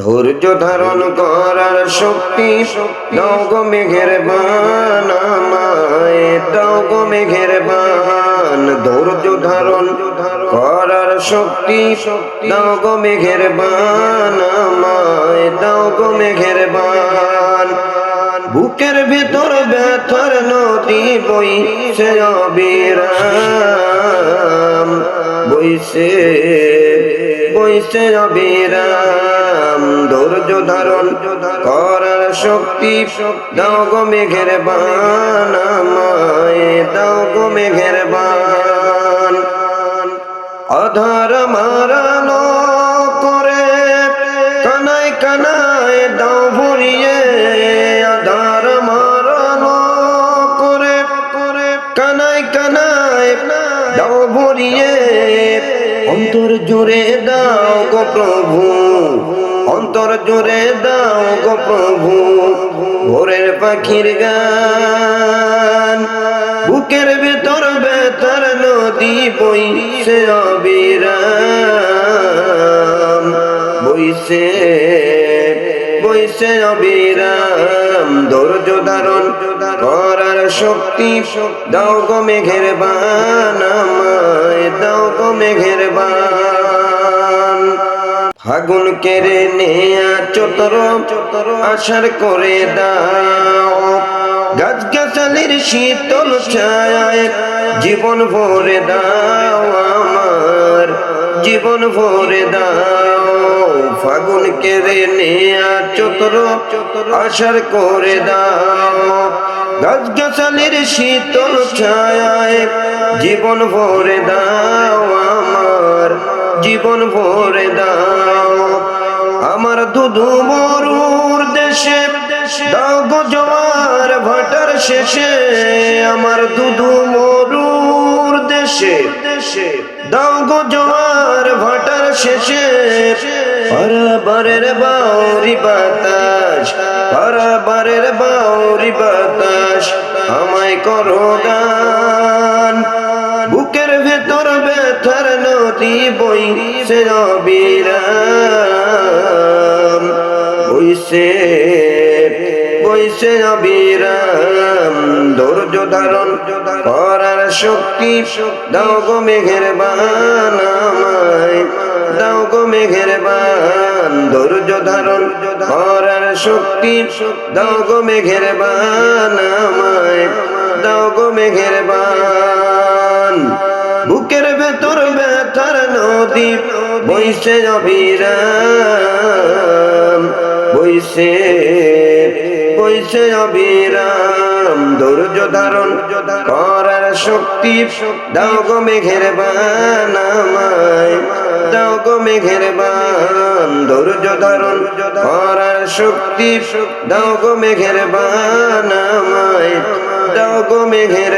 ধৈর্য ধারণ করার শক্তি। দাও গো মেঘের বান আমায়, দাও গো মেঘের বান ধৈর্য ধারণ করার শক্তি। দাও গো মেঘের বান আমায়, দাও গো মেঘের বান বুকের ভেতর ব্যথার নদী বইছে অবিরাম, বইছে বইছে অবিরাম ধৈর্য ধারণ করার শক্তি দাও গো মেঘের বান আমায়, দাও গো মেঘের বান অধার মারানো করে কানায় কানায় দাও ভরিয়ে আধার মারানো করে কানায় কানায় দাও ভরিয়ে। অন্তর জুড়ে দাও গো প্রভু, অন্তর জুড়ে দাও গো প্রভু, ভোরের পাখির গান। বুকের ভেতর বেতর নদী বইছে অবিরাম, বইছে বইছে অবিরাম। ধৈর্য ধারণ করার শক্তি দাও গো মেঘের বান। ফাগুন কেড়ে নেয়া চতর চতর আশার করে দাও। গাছ গাছালির শীতল ছায় জীবন ভরে দাও আমার, জীবন ভরে দাও। ফাগুন কেড়ে নেয়া চতর চতর আশার করে দাও। গাছ গাছালির শীতল ছায় জীবন ভরে দাও আমার, জীবন ভরে দাও। আমার দুধু মরুর দেশে দাও জোয়ার ভাটার শেষে। আমার দুধু মরুর দেশে দেশে দাও গো জোয়ার ভাটার শেষে। বারের বাউরি বাতাস বারের বাউরি বাতাস। আমায় করো গান। বুকের ভেতর ব্যথার নদী বই সে অবিরাম। বইছে বইছে অবিরাম। ধৈর্য ধারণ করার শক্তি দাও গো মেঘের বান আমায়, দাও গো মেঘের বান ধৈর্য ধারণ করার শক্তি দাও গো মেঘের বান দাও গো মেঘের বান বুকের ভেতর ব্যথার নদী বইছে অবিরাম, বইছে বইছে অবিরাম। ধৈর্য ধারণ করার শক্তি দাও গো মেঘের বান দাও গো মেঘের বান ধৈর্য ধারণ শক্তি দাও গো মেঘের বানামায় দাও গো মেঘের